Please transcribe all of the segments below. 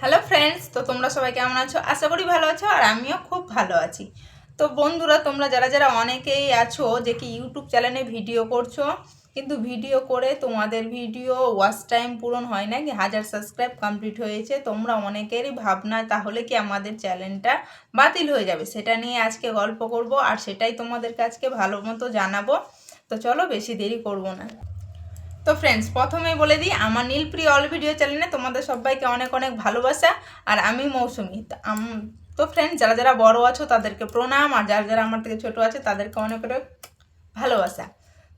Hello friends তো তোমরা সবাই কেমন আছো? আশা করি ভালো আছো আর আমিও খুব ভালো আছি। তো বন্ধুরা, তোমরা যারা যারা অনেকেই আছো যে কি ইউটিউব চ্যানেলে ভিডিও করছ, কিন্তু ভিডিও করে তোমাদের ভিডিও ওয়াচ টাইম পূরণ হয় না কি হাজার সাবস্ক্রাইব কমপ্লিট হয়েছে, তোমরা অনেকেরই ভাবনা তাহলে কি আমাদের চ্যানেলটা বাতিল হয়ে যাবে? সেটা নিয়ে আজকে গল্প করব আর সেটাই তোমাদেরকে আজকে ভালো মতো জানাব। তো চলো বেশি দেরি করব না। তো ফ্রেন্ডস প্রথমেই বলে দিই, আমার নীলপ্রিয় অল ভিডিও চ্যানেলে তোমাদের সবাইকে অনেক অনেক ভালোবাসা আর আমি মৌসুমি। তো ফ্রেন্ডস যারা যারা বড় আছো তাদেরকে প্রণাম আর যারা যারা আমার থেকে ছোট আছে তাদেরকে অনেক অনেক ভালোবাসা।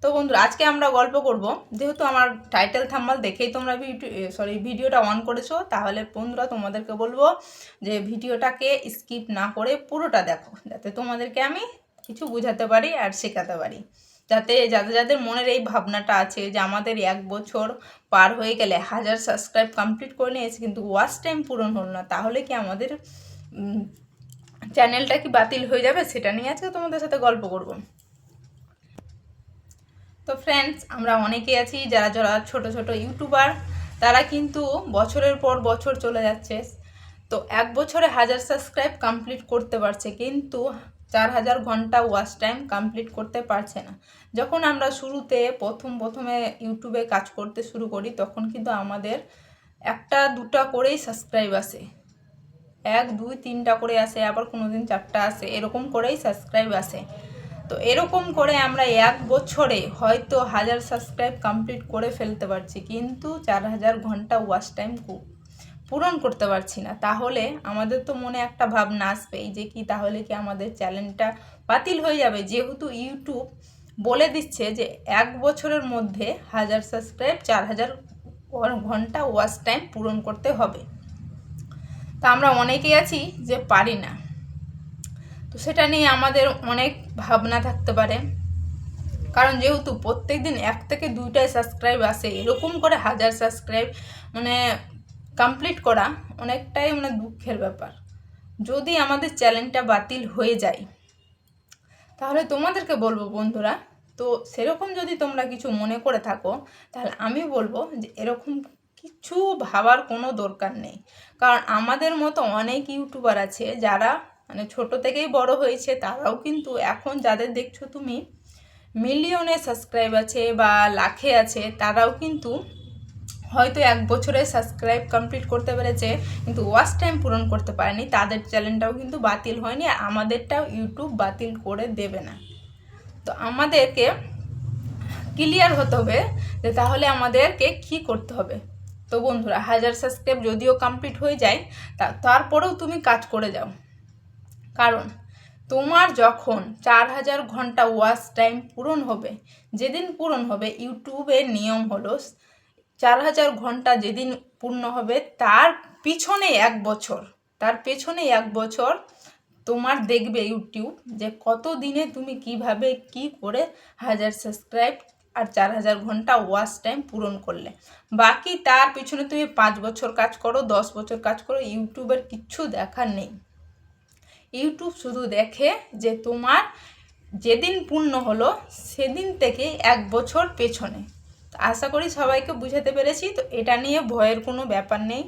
তো বন্ধুরা, আজকে আমরা গল্প করব। যেহেতু আমার টাইটেল থাম্বাল দেখেই তোমরা সরি ভিডিওটা অন করেছ, তাহলে বন্ধুরা তোমাদেরকে বলব যে ভিডিওটাকে স্কিপ না করে পুরোটা দেখো, যাতে তোমাদেরকে আমি কিছু বোঝাতে পারি আর শেখাতে পারি। যাতে, যাদের যাদের মনের এই ভাবনাটা আছে যে আমাদের এক বছর পার হয়ে গেলে হাজার সাবস্ক্রাইব কমপ্লিট করে নিয়েছে কিন্তু ওয়াচ টাইম পূরণ হলো না, তাহলে কি আমাদের চ্যানেলটা কি বাতিল হয়ে যাবে? সেটা নিয়ে আজকে তোমাদের সাথে গল্প করব। তো ফ্রেন্ডস আমরা অনেকেই আছি যারা যারা ছোট ছোট ইউটিউবার তারা কিন্তু বছরের পর বছর চলে যাচ্ছে। তো এক বছরে হাজার সাবস্ক্রাইব কমপ্লিট করতে পারছে, কিন্তু চার হাজার ঘণ্টা ওয়াচ টাইম কমপ্লিট করতে পারছে না। যখন আমরা শুরুতে প্রথম প্রথমে ইউটিউবে কাজ করতে শুরু করি, তখন কিন্তু আমাদের একটা, দুটা করেই সাবস্ক্রাইব আসে। এক, দুই, তিনটা করে আসে, আবার কোনো দিন চারটা আসে, এরকম করেই সাবস্ক্রাইব আসে। তো এরকম করে আমরা এক বছরে হয়তো হাজার সাবস্ক্রাইব কমপ্লিট করে ফেলতে পারছি, কিন্তু চার হাজার ঘণ্টা ওয়াচ টাইম পূরণ করতে পারছি না। তাহলে আমাদের তো মনে একটা ভাবনা আসবেই যে কি তাহলে কি আমাদের চ্যানেলটা বাতিল হয়ে যাবে? যেহেতু ইউটিউব বলে দিচ্ছে যে এক বছরের মধ্যে হাজার সাবস্ক্রাইব, চার হাজার ঘণ্টা ওয়াচ টাইম পূরণ করতে হবে। তা আমরা অনেকেই আছি যে পারি না। তো সেটা নিয়ে আমাদের অনেক ভাবনা থাকতে পারে। কারণ যেহেতু প্রত্যেক দিন এক থেকে দুইটাই সাবস্ক্রাইব আসে, এরকম করে হাজার সাবস্ক্রাইব মানে কমপ্লিট করা অনেকটাই মানে দুঃখের ব্যাপার। যদি আমাদের চ্যালেঞ্জটা বাতিল হয়ে যায়, তাহলে তোমাদেরকে বলব বন্ধুরা, তো সেরকম যদি তোমরা কিছু মনে করে থাকো, তাহলে আমি বলব যে এরকম কিছু ভাবার কোনো দরকার নেই। কারণ আমাদের মতো অনেক ইউটিউবার আছে যারা মানে ছোট থেকেই বড় হয়েছে, তারাও কিন্তু এখন যাদের দেখছ তুমি মিলিয়নে সাবস্ক্রাইব আছে বা লাখে আছে, তারাও কিন্তু হয়তো এক বছরে সাবস্ক্রাইব কমপ্লিট করতে পেরেছে, কিন্তু ওয়াচ টাইম পূরণ করতে পারেনি, তাদের চ্যানেলটাও কিন্তু বাতিল হয়নি, আর আমাদেরটাও ইউটিউব বাতিল করে দেবে না। তো আমাদেরকে ক্লিয়ার হতে হবে যে তাহলে আমাদেরকে কি করতে হবে। তো বন্ধুরা, হাজার সাবস্ক্রাইব যদিও কমপ্লিট হয়ে যায়, তা তারপরেও তুমি কাজ করে যাও। কারণ তোমার যখন চার হাজার ঘণ্টা ওয়াচ টাইম পূরণ হবে, যেদিন পূরণ হবে ইউটিউবের নিয়ম হলো চার হাজার ঘণ্টা যেদিন পূর্ণ হবে, তার পিছনে এক বছর, তার পেছনে এক বছর তোমার দেখবে ইউটিউব যে কত দিনে তুমি কীভাবে কি করে হাজার সাবস্ক্রাইব আর চার হাজার ঘণ্টা ওয়াচ টাইম পূরণ করলে। বাকি তার পিছনে তুমি পাঁচ বছর কাজ করো, দশ বছর কাজ করো, ইউটিউবের কিচ্ছু দেখার নেই। ইউটিউব শুধু দেখে যে তোমার যেদিন পূর্ণ হলো, সেদিন থেকে এক বছর পেছনে। তো আশা করি সবাইকে বুঝাতে পেরেছি। তো এটা নিয়ে ভয়ের কোনো ব্যাপার নেই।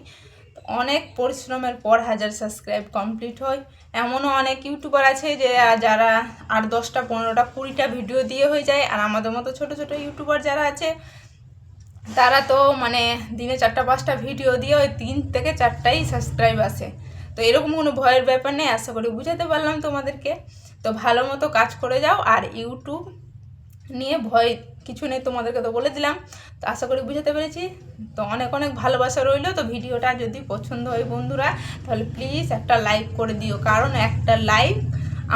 অনেক পরিশ্রমের পর হাজার সাবস্ক্রাইব কমপ্লিট হয়। এমনও অনেক ইউটিউবার আছে যে, যারা আর দশটা, পনেরোটা, কুড়িটা ভিডিও দিয়ে হয়ে যায়। আর আমাদের মতো ছোট ছোট ইউটিউবার যারা আছে, তারা তো মানে দিনে চারটা, পাঁচটা ভিডিও দিয়ে ওই তিন থেকে চারটাই সাবস্ক্রাইব আসে। তো এরকম কোনো ভয়ের ব্যাপার নেই, আশা করি বুঝাতে পারলাম তোমাদেরকে। তো ভালো মতো কাজ করে যাও। আর ইউটিউব নিয়ে ভয় কিছু নেই তোমাদেরকে তো বলে দিলাম। তো আশা করি বুঝাতে পেরেছি। তো অনেক অনেক ভালোবাসা রইল। তো ভিডিওটা যদি পছন্দ হয় বন্ধুরা, তাহলে প্লিজ একটা লাইক করে দিও। কারণ একটা লাইক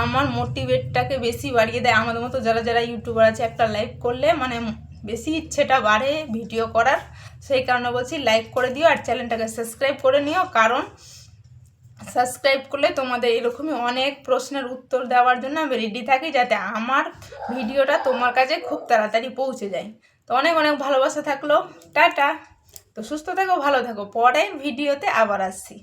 আমার মোটিভেটটাকে বেশি বাড়িয়ে দেয়। আমাদের মতো যারা যারা ইউটিউবার আছে, একটা লাইক করলে মানে বেশি ইচ্ছেটা বাড়ে ভিডিও করার। সেই কারণে বলছি লাইক করে দিও আর চ্যানেলটাকে সাবস্ক্রাইব করে নিও। কারণ সাবস্ক্রাইব করলে তোমাদের এরকমই অনেক প্রশ্নের উত্তর দেওয়ার জন্য আমি রেডি থাকি যাতে আমার ভিডিওটা তোমার কাছে খুব তাড়াতাড়ি পৌঁছে যায়। তো অনেক অনেক ভালোবাসা থাকল। টাটা। তো সুস্থ থাকো, ভালো থাকো। পরের ভিডিওতে আবার আসছি।